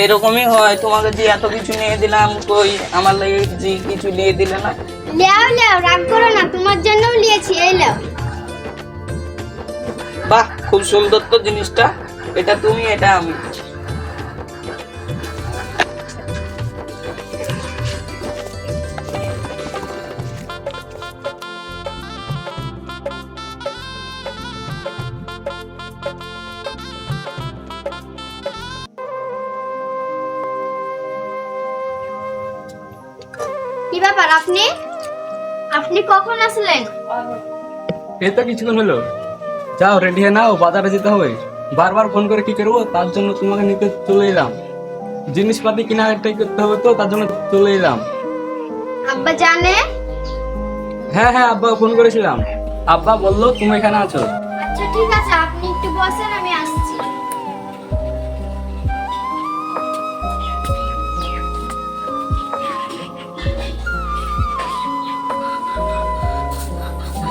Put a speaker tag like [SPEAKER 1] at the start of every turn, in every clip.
[SPEAKER 1] এরকমই হয় তোমাকে যে এত কিছু নিয়ে দিলাম কই আমার লাগে যে কিছু নিয়ে দিলে না?
[SPEAKER 2] লেও লেও রাগ করো না তোমার জন্য নিয়েছি এই লেও।
[SPEAKER 1] বাহ খুব সুন্দর তো জিনিসটা এটা তুমি এটা আমি।
[SPEAKER 2] ব্যাপার আপনি? আপনি কখন আসলেন?
[SPEAKER 3] এই তো কিছুক্ষণ হলো। যাও রেডি হয়ে নাও বাজারে যেতে হবে। বারবার ফোন করে কি করব তার জন্য তোমাকে নিতে চলে এলাম। জিনিসপাতি কেনাকাটাই করতে হবে তো তার জন্য চলে এলাম।
[SPEAKER 2] আব্বা জানে?
[SPEAKER 3] হ্যাঁ হ্যাঁ আব্বা ফোন করেছিলাম। আব্বা বলল তুমি এখানে আছো?
[SPEAKER 2] আচ্ছা ঠিক আছে আপনি একটু বসেন আমি আসছি।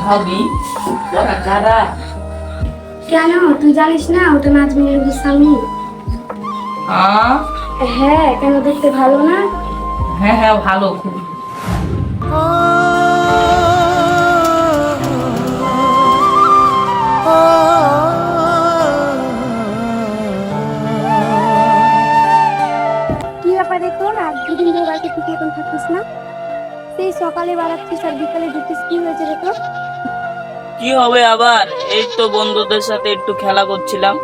[SPEAKER 1] ভাবি ওরা কারা?
[SPEAKER 4] কেন? তুই জানিস না ওটা নাজমিনের স্বামী
[SPEAKER 1] হ্যাঁ?
[SPEAKER 4] হ্যাঁ কেন দেখতে ভালো না?
[SPEAKER 1] হ্যাঁ হ্যাঁ ভালো খুব।
[SPEAKER 4] কি
[SPEAKER 1] হবে আবার? এই তো বন্ধুদের সাথে একটু খেলা করছিলাম।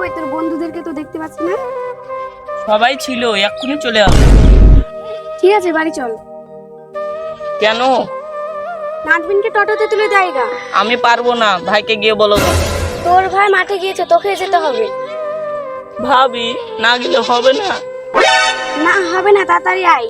[SPEAKER 4] ওই তোর বন্ধুদেরকে তো দেখতে পাচ্ছি না?
[SPEAKER 1] সবাই ছিল এক্ষুনি চলে আসো।
[SPEAKER 4] ঠিক আছে বাড়ি চল।
[SPEAKER 1] কেন?
[SPEAKER 4] নাজমিনকে টোটোতে তুলে দেয়গা
[SPEAKER 1] আমি পারব না ভাইকে গিয়ে বলো।
[SPEAKER 4] তোর ভাই মাঠে গিয়েছে তোকে যেতে হবে।
[SPEAKER 1] ভাবি না গেলে হবে না?
[SPEAKER 4] না হবে না তাড়াতাড়ি আয়।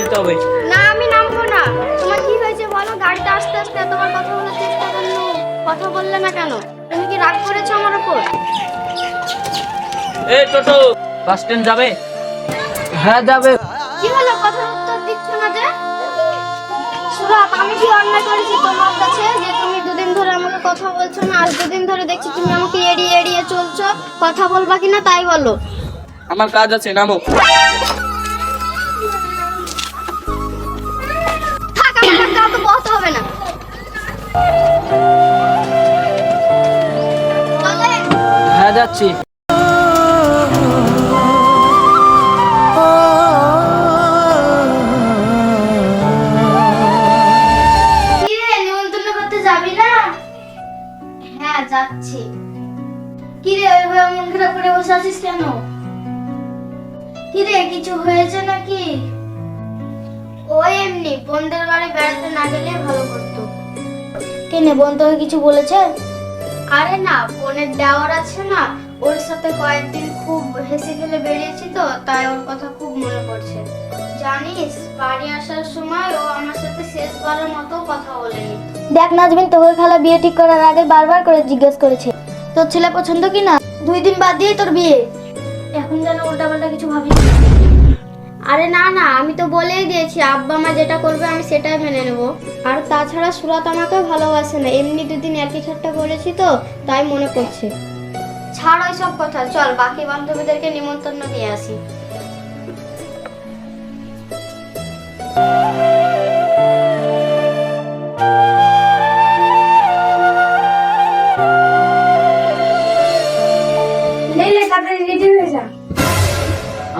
[SPEAKER 1] এসেছি হবে।
[SPEAKER 2] না আমি নামবো না। তোমার কি হয়েছে বলো? গাড়িতে আস্তে আস্তে তোমার কথা বলার চেষ্টা করল কথা বললে না কেন? তুমি কি রাগ করেছ আমার উপর?
[SPEAKER 1] এই টোটো বাস স্ট্যান্ড যাবে? হ্যাঁ যাবে।
[SPEAKER 2] কি হলো? কথার উত্তর দিচ্ছ না যে? সুরাত আমি কি অন্যায় করেছি তোমার কাছে? যে তুমি দুদিন ধরে আমাকে কথা বলছো না আজ দুদিন ধরে দেখছি তুমি আমাকে এড়িয়ে এড়িয়ে চলছো। কথা বলবা কিনা তাই বলো।
[SPEAKER 1] আমার কাজ আছে নামো। হ্যাঁ যাচ্ছি।
[SPEAKER 2] কি রে করতে যাবি না? হ্যাঁ ওইভাবে মন করে বসে আছিস কেন? কি রে, কিছু হয়েছে নাকি? ওই এমনি বোনদের বাড়ি বেড়াতে না গেলে ভালো করতো। কেনে বোন তোকে কিছু বলেছে? আরে না বোনের দেওয়ার আছে না। ওর সাথে কয়েকদিন খুব হেসে খেলে বেরিয়েছি তো তাই ওর কথা খুব মনে পড়ছে। জানিস বাড়ি আসার সময় ও আমার সাথে শেষবারের মতো কথা বলেনি।
[SPEAKER 5] দেখ নাজমিন তোকে খালা বিয়ে ঠিক করার আগে বারবার করে জিজ্ঞেস করেছে। তোর ছেলে পছন্দ কি না দুই দিন বাদ দিয়ে তোর বিয়ে। এখন যেন উল্টাপাল্টা কিছু ভাবি।
[SPEAKER 2] আরে না না আমি তো বলেই দিয়েছি আব্বা মা যেটা করবে আমি সেটাই মেনে নেব। আর তাছাড়া সুরাত আমাকে ভালোবাসে না এমনি দুদিন একই ঠাট্টা করেছি তো তাই মনে পড়ছে। ছাড় ওই সব কথা চল বাকি বান্ধবীদেরকে নিমন্ত্রণ দিয়ে আসি।
[SPEAKER 4] লেলে তাড়াতাড়ি রেডি হয়ে যা।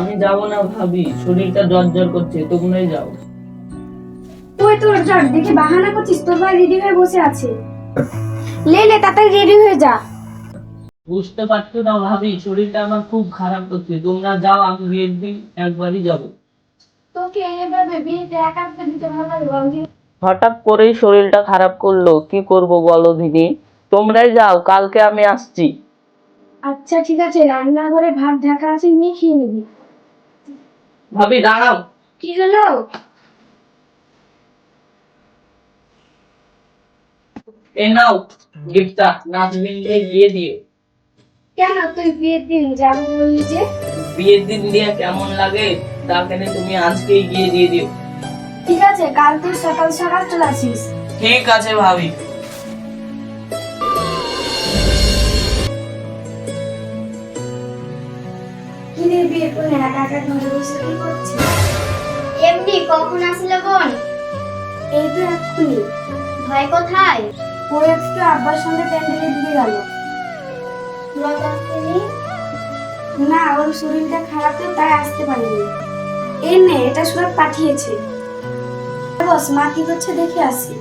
[SPEAKER 1] আমি যাব না ভাবি শরীরটা জ্বর করছে তোমরাই যাও।
[SPEAKER 4] তুই তোর জ্বর দেখে বাহানা করছিস তোর ভাই রেডি হয়ে বসে আছে। লেলে তাড়াতাড়ি রেডি হয়ে যা।
[SPEAKER 1] বুঝতে পারছ না ভাবি শরীরটা আমার খুব খারাপ করছে। তোমরা যাও আমি বিয়ের দিন একবারই যাব।
[SPEAKER 4] তোকে এভাবে বিয়েতে একা দিতে ভালো লাগে বলছি
[SPEAKER 1] হঠাৎ করেই শরীরটা খারাপ করল। কি করব বলো দিদি? তোমরাই যাও কালকে আমি আসছি।
[SPEAKER 4] আচ্ছা ঠিক আছে রান্নাঘরে ভাত ঢাকা আছে নিয়ে খেয়ে নিবি।
[SPEAKER 1] ভাবি দাঁড়াও।
[SPEAKER 4] কি হলো?
[SPEAKER 1] এ নাও গিফটটা নাজমিনকে দিয়ে। দিও
[SPEAKER 4] কেন তুই বিয়ের দিন যাব বললি যে?
[SPEAKER 1] বিয়ের দিন দিয়ে কেমন লাগে তাকে তুমি আজকেই গিয়ে দিয়ে দিও।
[SPEAKER 4] ঠিক আছে কাল তুই সকাল সকাল চলে আসিস।
[SPEAKER 1] ঠিক আছে ভাবি।
[SPEAKER 4] কি রে বিয়ে করে একা একা ঘরে বসে কি করছিস?
[SPEAKER 2] এমডি কখন আসলে বোন?
[SPEAKER 4] এই তো এক্ষুনি।
[SPEAKER 2] কোথায়?
[SPEAKER 4] ও একটু আব্বার সঙ্গে প্যান্ডেলের দিকে গেল। না ওর শরীরটা খারাপ তো তাই আসতে পারিনি। এই নে এটা সুরত পাঠিয়েছে। বস মা কি করছে দেখে আসি।